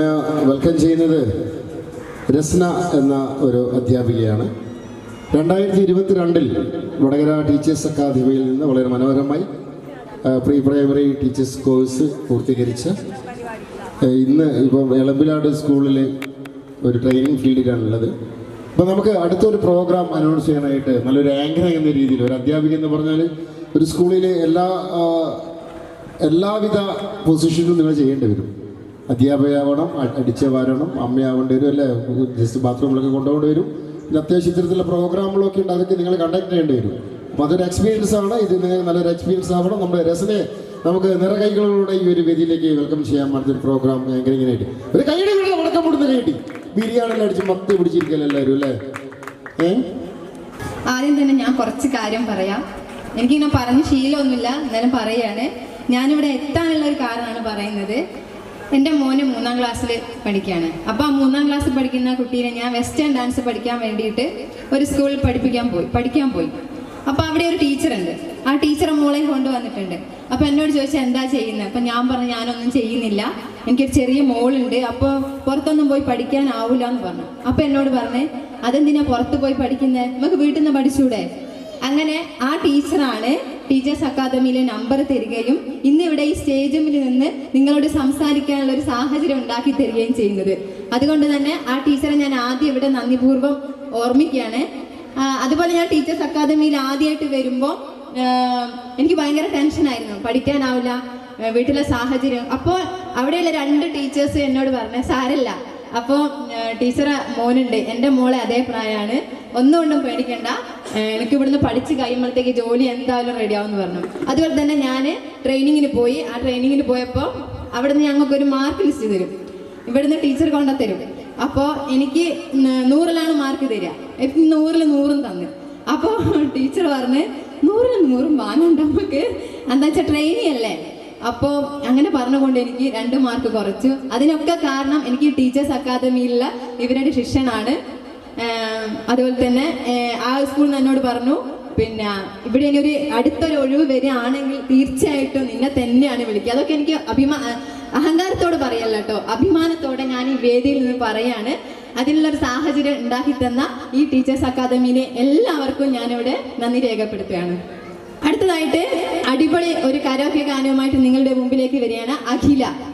ഞാൻ വെൽക്കം ചെയ്യുന്നത് രസ്ന എന്ന ഒരു അധ്യാപികയാണ്. രണ്ടായിരത്തി ഇരുപത്തിരണ്ടിൽ വടകര ടീച്ചേഴ്സ് അക്കാദമിയിൽ നിന്ന് വളരെ മനോഹരമായി പ്രീ പ്രൈമറി ടീച്ചേഴ്സ് കോഴ്സ് പൂർത്തീകരിച്ച് ഇന്ന് ഇപ്പോൾ എളമ്പിലാട് സ്കൂളിൽ ഒരു ട്രെയിനിങ് ഫീൽഡിലാണുള്ളത് അപ്പോൾ നമുക്ക് അടുത്തൊരു പ്രോഗ്രാം അനൗൺസ് ചെയ്യാനായിട്ട് നല്ലൊരു ആങ്കർ എന്ന രീതിയിൽ ഒരു അധ്യാപിക എന്ന് പറഞ്ഞാൽ ഒരു സ്കൂളിലെ എല്ലാ എല്ലാവിധ പൊസിഷനും നിങ്ങൾ ചെയ്യേണ്ടി വരും. അധ്യാപകയാവണം അടിച്ച വരണം അമ്മയാവേണ്ടി വരും അല്ലേ? ജസ്റ്റ് ബാത്റൂമിലൊക്കെ കൊണ്ടുപോകേണ്ടി വരും. പിന്നെ അത്യാവശ്യം ഇത്തരത്തിലുള്ള പ്രോഗ്രാമുകളൊക്കെ ഉണ്ട് അതൊക്കെ നിങ്ങൾ കണ്ടക്ട് ചെയ്യേണ്ടി വരും. അപ്പോൾ അതൊരു എക്സ്പീരിയൻസ് ആണ്. ഇത് നല്ലൊരു എക്സ്പീരിയൻസ് ആവണം. നമ്മുടെ രസനെ നമുക്ക് നിറകൈകളിലൂടെ ഈ ഒരു വേദിയിലേക്ക് വെൽക്കം ചെയ്യാൻ പറ്റുന്ന പ്രോഗ്രാം എങ്ങനെയായിട്ട് ഒരു കൈയുടെ കൂടെ വടക്കം കൊടുത്ത് കൈട്ടി. ബിരിയാണി അടിച്ച് മത്തി പിടിച്ചിരിക്കല്ലോ എല്ലാവരും അല്ലേ? ഏ? ആദ്യം തന്നെ ഞാൻ കുറച്ച് കാര്യം പറയാം. എനിക്കിങ്ങനെ പറഞ്ഞ് ശീലമൊന്നുമില്ല എന്നാലും പറയാണ്. ഞാനിവിടെ എത്താനുള്ള ഒരു കാരണമാണ് പറയുന്നത്. എന്റെ മോന് മൂന്നാം ക്ലാസ്സിൽ പഠിക്കുകയാണ് അപ്പോൾ ആ മൂന്നാം ക്ലാസ്സിൽ പഠിക്കുന്ന കുട്ടീനെ ഞാൻ വെസ്റ്റേൺ ഡാൻസ് പഠിക്കാൻ വേണ്ടിയിട്ട് ഒരു സ്കൂളിൽ പഠിപ്പിക്കാൻ പോയി പഠിക്കാൻ പോയി. അപ്പോൾ അവിടെ ഒരു ടീച്ചറുണ്ട് ആ ടീച്ചർ മോളെ കൊണ്ടുവന്നിട്ടുണ്ട് അപ്പോൾ എന്നോട് ചോദിച്ചാൽ എന്താ ചെയ്യുന്നത് അപ്പം ഞാൻ പറഞ്ഞു ഞാനൊന്നും ചെയ്യുന്നില്ല. എനിക്കൊരു ചെറിയ മോളുണ്ട്. അപ്പോൾ പുറത്തൊന്നും പോയി പഠിക്കാനാവില്ല എന്ന് പറഞ്ഞു. അപ്പോൾ എന്നോട് പറഞ്ഞേ അതെന്തിനാ പുറത്ത് പോയി പഠിക്കുന്നത് നമുക്ക് വീട്ടിൽ നിന്ന് പഠിച്ചൂടെ? അങ്ങനെ ആ ടീച്ചറാണ് ടീച്ചേഴ്സ് അക്കാദമിയിലെ നമ്പർ തരികയും ഇന്ന് ഇവിടെ ഈ സ്റ്റേജിൽ നിന്ന് നിങ്ങളോട് സംസാരിക്കാനുള്ള ഒരു സാഹചര്യം ഉണ്ടാക്കി തരികയും ചെയ്യുന്നത്. അതുകൊണ്ട് തന്നെ ആ ടീച്ചറെ ഞാൻ ആദ്യം ഇവിടെ നന്ദിപൂർവം ഓർമ്മിക്കുകയാണ്. അതുപോലെ ഞാൻ ടീച്ചേഴ്സ് അക്കാദമിയിൽ ആദ്യമായിട്ട് വരുമ്പോൾ എനിക്ക് ഭയങ്കര ടെൻഷനായിരുന്നു പഠിക്കാനാവില്ല വീട്ടിലെ സാഹചര്യം. അപ്പോൾ അവിടെയുള്ള രണ്ട് ടീച്ചേഴ്സ് എന്നോട് പറഞ്ഞു സാരല്ല അപ്പോൾ ടീച്ചർ മോനുണ്ട്. എന്റെ മോളെ അതേ പ്രായമാണ്. ഒന്നുകൊണ്ടും പേടിക്കണ്ട. എനിക്ക് ഇവിടുന്ന് പഠിച്ച് കഴിയുമ്പോഴത്തേക്ക് ജോലി എന്തായാലും റെഡിയാവും എന്ന് പറഞ്ഞു. അതുപോലെ തന്നെ ഞാൻ ട്രെയിനിങ്ങിന് പോയി. ആ ട്രെയിനിങ്ങിന് പോയപ്പോൾ അവിടുന്ന് ഞങ്ങൾക്കൊരു മാർക്ക് ലിസ്റ്റ് തരും. ഇവിടുന്ന് ടീച്ചർ കൊണ്ടുത്തരും. അപ്പോൾ എനിക്ക് നൂറിലാണ് മാർക്ക് തരിക. എനിക്ക് നൂറിൽ നൂറും തന്നു. അപ്പോൾ ടീച്ചർ പറഞ്ഞ് നൂറിൽ നൂറും വാങ്ങണ്ട നമുക്ക്. എന്താ വെച്ചാൽ ട്രെയിനിങ് അല്ലേ അപ്പോൾ അങ്ങനെ പറഞ്ഞുകൊണ്ട് എനിക്ക് രണ്ട് മാർക്ക് കുറച്ചു. അതിനൊക്കെ കാരണം എനിക്ക് ടീച്ചേഴ്സ് അക്കാദമിയിലുള്ള ഇവരുടെ ശിഷ്യനാണ്. അതുപോലെ തന്നെ ആ സ്കൂളിൽ എന്നോട് പറഞ്ഞു പിന്നെ ഇവിടെ ഇനി ഒരു അടുത്തൊരു ഒഴിവ് വരികയാണെങ്കിൽ തീർച്ചയായിട്ടും നിന്നെ തന്നെയാണ് വിളിക്കുക. അതൊക്കെ എനിക്ക് അഭിമാ അഹങ്കാരത്തോട് പറയല്ല കേട്ടോ അഭിമാനത്തോടെ ഞാൻ ഈ വേദിയിൽ നിന്ന് പറയാണ്. അതിനുള്ളൊരു സാഹചര്യം ഉണ്ടാക്കി തന്ന ഈ ടീച്ചേഴ്സ് അക്കാദമിയിലെ എല്ലാവർക്കും ഞാനിവിടെ നന്ദി രേഖപ്പെടുത്തുകയാണ്. അടുത്തതായിട്ട് അടിപൊളി ഒരു കരോക്കെ ഗാനവുമായിട്ട് നിങ്ങളുടെ മുമ്പിലേക്ക് വരികയാണ് അഖില ും.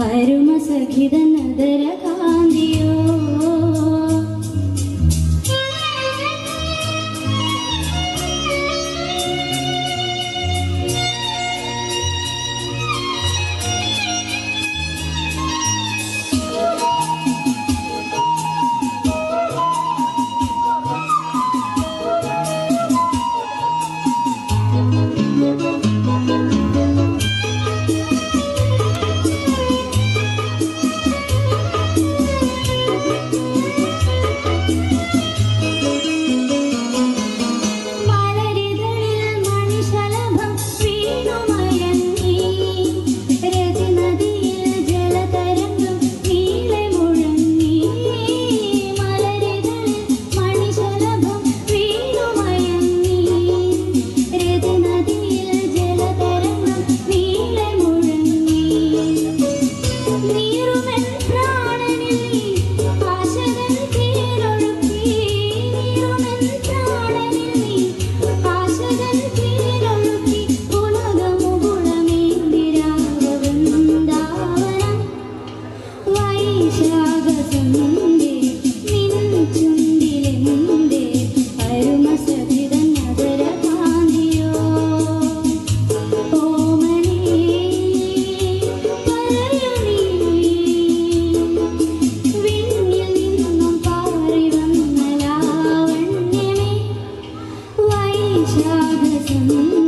ഹരുമസഖിത നഗര നദരക साध